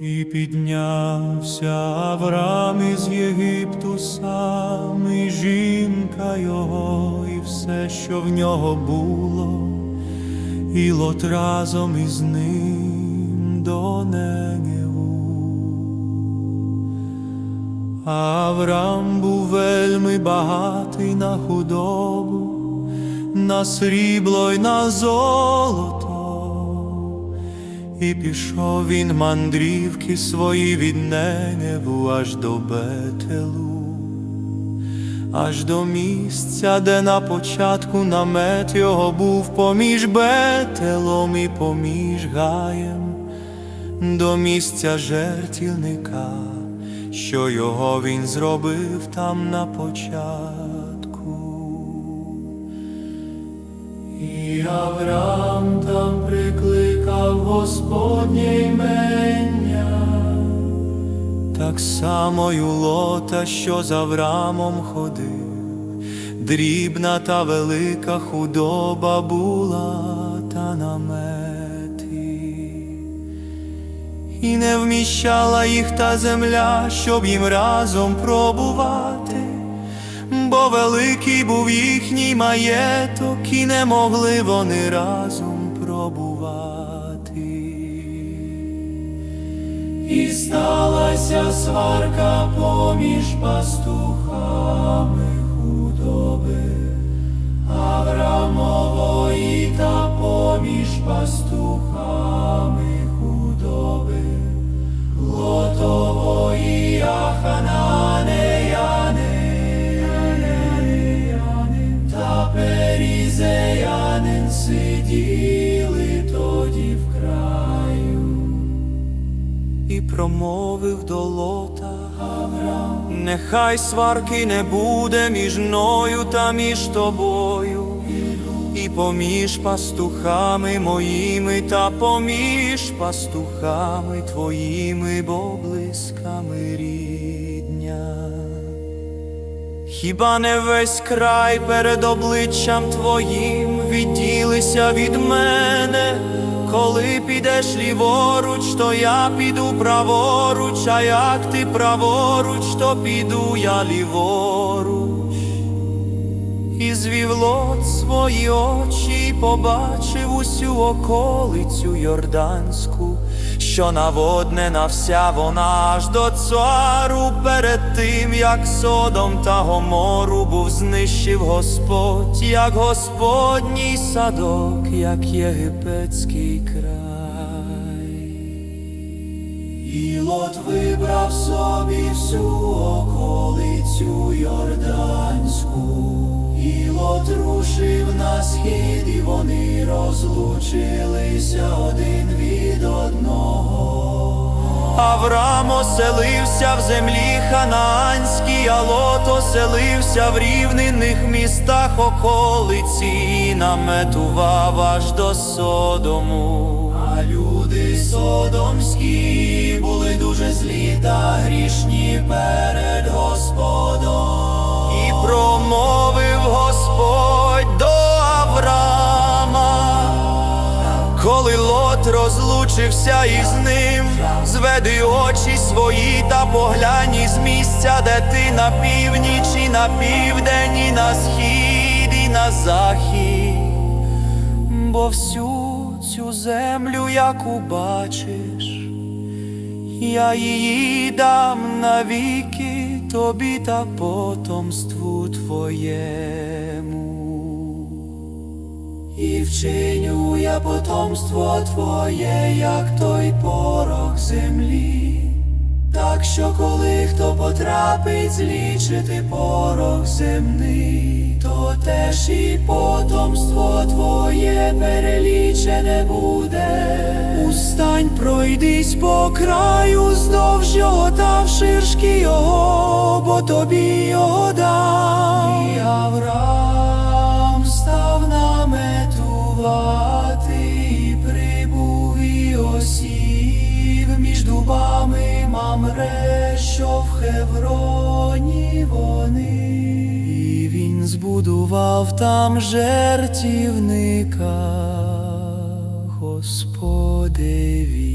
І піднявся Авраам із Єгипту сам, і жінка його, і все, що в нього було, і лот разом із ним до Неневу. Авраам був вельми багатий на худобу, на срібло й на золото. І пішов він мандрівки свої від Неневу аж до Бетелу, аж до місця, де на початку намет його був поміж Бетелом і поміж Гаєм, до місця жертівника, що його він зробив там на початку. І Авраам там прикликав Господнє імення, так само й лота, що з Авраамом ходив, дрібна та велика худоба була та намети, і не вміщала їх та земля, щоб їм разом пробувати. Бо великий був їхній маєток, і не могли вони разом пробувати. І сталася сварка поміж пастухами худоби, Аврамової та поміж пастухами худоби, Лотової Ахананеяни, та Перізеянин сиділи промовив до лота нехай сварки не буде між мною та між тобою. І поміж пастухами моїми та поміж пастухами твоїми, бо блисками рідня. Хіба не весь край перед обличчям твоїм відділися від мене, коли підеш ліворуч, то я піду праворуч, а як ти праворуч, то піду я ліворуч. І звів лот свої очі, і побачив усю околицю Йорданську, що наводнена вся вона аж до цару перед тим, як Содом та Гомору був знищив Господь, як Господній садок, як єгипетський край. І Лот вибрав собі всю околицю Йорданську, і Лот рушив на схід, і вони розлучилися один від одного. Авраам оселився в землі ханаанській, а Лот оселився в рівнинних містах околиці, і наметував аж до Содому. А люди содомські були дуже злі та грішні перед Господом. І промовив розлучився із ним, зведи очі свої та поглянь із місця, де ти на північ, і на південь, і на схід, і на захід бо всю цю землю, яку бачиш, я її дам навіки тобі та потомству твоєму. І вчиню я потомство твоє, як той порох землі. Так що коли хто потрапить злічити порох земний, то теж і потомство твоє перелічене буде. Устань, пройдись по краю здовж його та вширшки його, бо тобі його дам. І Авраам наметувати, прибув і осів між дубами Мамре, що в Хевроні вони. І він збудував там жертівника Господеві.